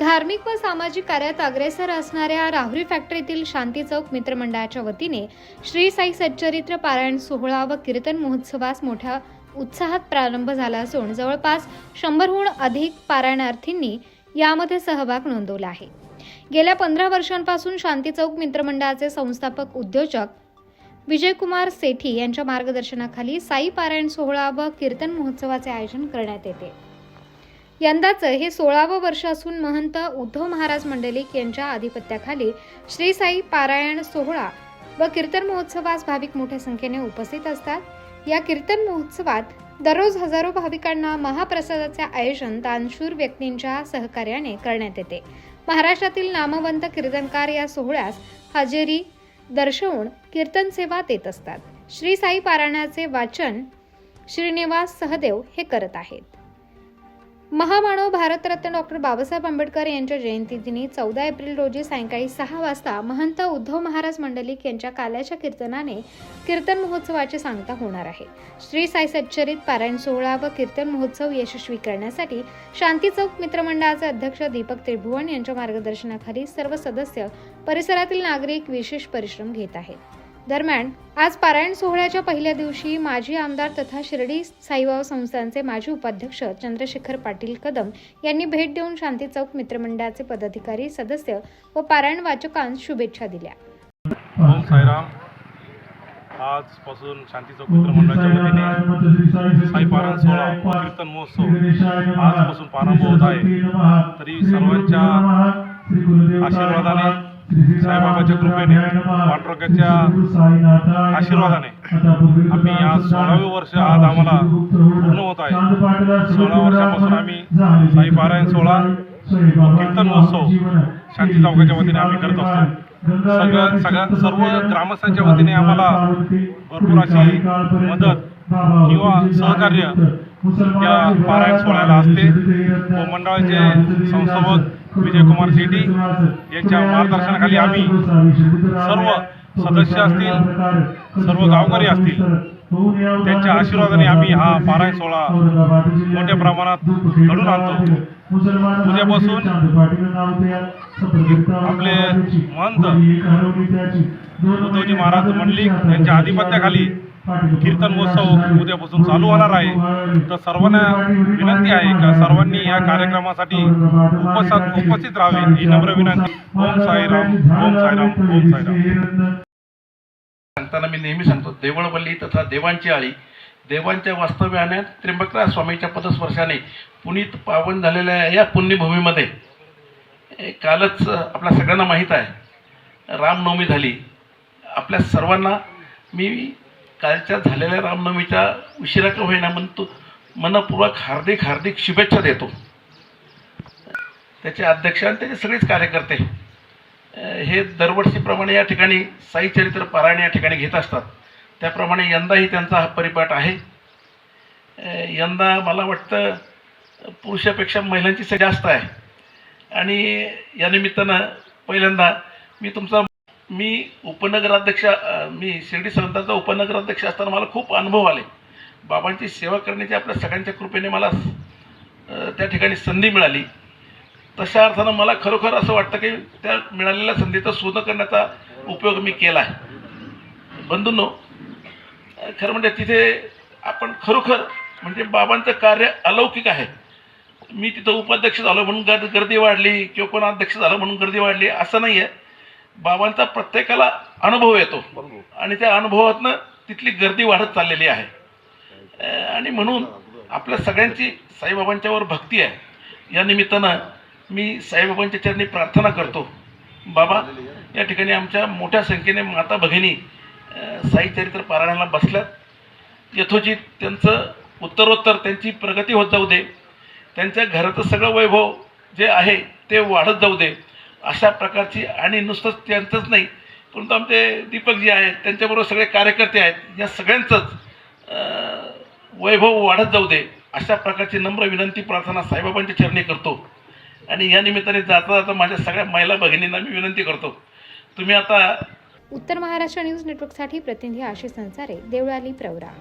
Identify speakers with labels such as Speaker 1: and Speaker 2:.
Speaker 1: धार्मिक व सामाजिक कार्यात अग्रेसर असणाऱ्या राहुरी फॅक्टरीतील शांती चौक मित्रमंडळाच्या वतीने श्री साई सच्चरित्र पारायण सोहळा व कीर्तन महोत्सवास मोठ्या उत्साहात प्रारंभ झाला असून जवळपास शंभरहून अधिक पारायणार्थींनी यामध्ये सहभाग नोंदवला आहे. गेल्या पंधरा वर्षांपासून शांती चौक मित्रमंडळाचे संस्थापक उद्योजक विजयकुमार सेठी यांच्या मार्गदर्शनाखाली साई पारायण सोहळा व कीर्तन महोत्सवाचे आयोजन करण्यात येते. यंदाचं हे सोळावं वर्ष असून महंत उद्धव महाराज मंडलिक यांच्या आधिपत्याखाली श्री साई पारायण सोहळा व कीर्तन महोत्सवास भाविक मोठ्या संख्येने उपस्थित असतात. या कीर्तन महोत्सवात दररोज हजारो भाविकांना महाप्रसादाचे आयोजन दानशूर व्यक्तींच्या सहकार्याने करण्यात येते. महाराष्ट्रातील नामवंत कीर्तनकार या सोहळ्यास हजेरी दर्शवून कीर्तन सेवा देत असतात. श्री साई पारायणाचे वाचन श्रीनिवास सहदेव हे करत आहेत. महामानव भारतरत्न डॉक्टर बाबासाहेब आंबेडकर यांच्या जयंतीदिनी चौदा एप्रिल रोजी सायंकाळी सहा वाजता महंत उद्धव महाराज मंडलिक यांच्या काल्याच्या कीर्तनाने कीर्तन महोत्सवाची सांगता होणार आहे. श्री साई सच्चरित पारायण सोहळा व कीर्तन महोत्सव यशस्वी करण्यासाठी शांती चौक मित्रमंडळाचे अध्यक्ष दीपक त्रिभुवन यांच्या मार्गदर्शनाखाली सर्व सदस्य परिसरातील नागरिक विशेष परिश्रम घेत आहेत. दरम्यान आज पारायण सोहळ्याच्या पहिल्या दिवशी माजी आमदार तथा शिर्डी साईबाबा संस्थानचे माजी उपाध्यक्ष चंद्रशेखर पाटील कदम यांनी भेट देऊन शांती चौक मित्रमंडळाचे पदाधिकारी सदस्य व पारायण वाचकांस शुभेच्छा दिल्या.
Speaker 2: ओम साईराम. आजपासून शांती चौक मित्र मंडळाच्या वतीने साई पारायण सोहळा कीर्तन महोत्सव आजपासून प्रारंभ होत आहे. तरी सर्वांच्या आशीर्वादाने साईबाबाच्या कृपेने पाठरोग्याच्या आशीर्वादाने आम्ही या सोळावे वर्ष आज आम्हाला पूर्ण होत आहे. सोळा वर्षापासून आम्ही साई पारायण सोहळा कीर्तन महोत्सव शांती चौकाच्या वतीने आम्ही करत असतो. सगळं सगळ्या सर्व ग्रामस्थांच्या वतीने आम्हाला भरपूर अशी मदत किंवा सहकार्य या पारायण सोहळ्याला असते. व मंडळाचे संस्थापक विजयकुमार शेट्टी यांच्या मार्गदर्शनाखाली आम्ही सर्व सदस्य असतील सर्व गावकरी असतील त्यांच्या आशीर्वादाने आम्ही हा पारायण सोहळा मोठ्या प्रमाणात घडून आणतो. उद्यापासून आपले महंत महाराज मंडलिक यांच्या आधिपत्याखाली कीर्तन महोत्सव उद्यापासून चालू होणार आहे. तर सर्वांना विनंती आहे का सर्वांनी या कार्यक्रमासाठी उपस्थित उपस्थित राहावे. ही नम्र विनंती. ओम साईराम ओम साईराम ओम साईराम.
Speaker 3: सांगताना मी नेहमी सांगतो देवळवल्ली तथा देवांची आळी देवांच्या वास्तव्याने त्र्यंबकराज स्वामीच्या पदस्पर्शाने पुनीत पावन झालेल्या या पुण्यभूमीमध्ये कालच आपल्या सगळ्यांना माहीत आहे. रामनवमी झाली. आपल्या सर्वांना मी कालच्या झालेल्या रामनवमीच्या उशिरा का होईना म्हणतो मनपूर्वक हार्दिक हार्दिक शुभेच्छा देतो. त्याचे अध्यक्ष आणि त्याचे सगळेच कार्यकर्ते हे दरवर्षीप्रमाणे या ठिकाणी साई चरित्र पारायण या ठिकाणी घेत असतात. त्याप्रमाणे यंदाही त्यांचा हा परिपाठ आहे. यंदा मला वाटतं पुरुषापेक्षा महिलांची संख्या जास्त आहे. आणि या निमित्तानं पहिल्यांदा मी तुमचा मी उपनगराध्यक्ष मी शिर्डी संतांचा उपनगराध्यक्ष असताना मला खूप अनुभव आले. बाबांची सेवा करण्याची आपल्या सगळ्यांच्या कृपेने मला त्या ठिकाणी संधी मिळाली. तशा अर्थानं मला खरोखर असं वाटतं की त्या मिळालेल्या संधीचा शोध करण्याचा उपयोग मी केला आहे. बंधूंनो खरं म्हणजे तिथे आपण खरोखर म्हणजे बाबांचं कार्य अलौकिक आहे. मी तिथं उपाध्यक्ष झालो म्हणून गर्दी वाढली किंवा कोण अध्यक्ष झालं म्हणून गर्दी वाढली असं नाही आहे बाबांचा प्रत्येकाला अनुभव येतो. आणि त्या अनुभवातनं तिथली गर्दी वाढत चाललेली आहे. आणि म्हणून आपल्या सगळ्यांची साईबाबांच्यावर भक्ती आहे. या निमित्तानं मी साईबाबांच्या चरणी प्रार्थना करतो. बाबा या ठिकाणी आमच्या मोठ्या संख्येने माता भगिनी साई चरित्र पारायणाला बसल्यात. यथोचित त्यांचं उत्तरोत्तर त्यांची प्रगती होत जाऊ दे. त्यांच्या घराचं सगळं वैभव जे आहे ते वाढत जाऊ दे. अशा प्रकारची आणि नुसतंच त्यांचंच नाही परंतु आमचे दीपकजी आहेत त्यांच्याबरोबर सगळे कार्यकर्ते आहेत या सगळ्यांचंच वैभव वाढत जाऊ दे अशा प्रकारची नम्र विनंती प्रार्थना साईबाबांच्या चरणी करतो. आणि या निमित्ताने जाता जाता माझ्या सगळ्या महिला भगिनींना मी विनंती करतो. तुम्ही आता
Speaker 1: उत्तर महाराष्ट्र न्यूज नेटवर्कसाठी प्रतिनिधी आशिष संसारे देवळाली प्रवरा.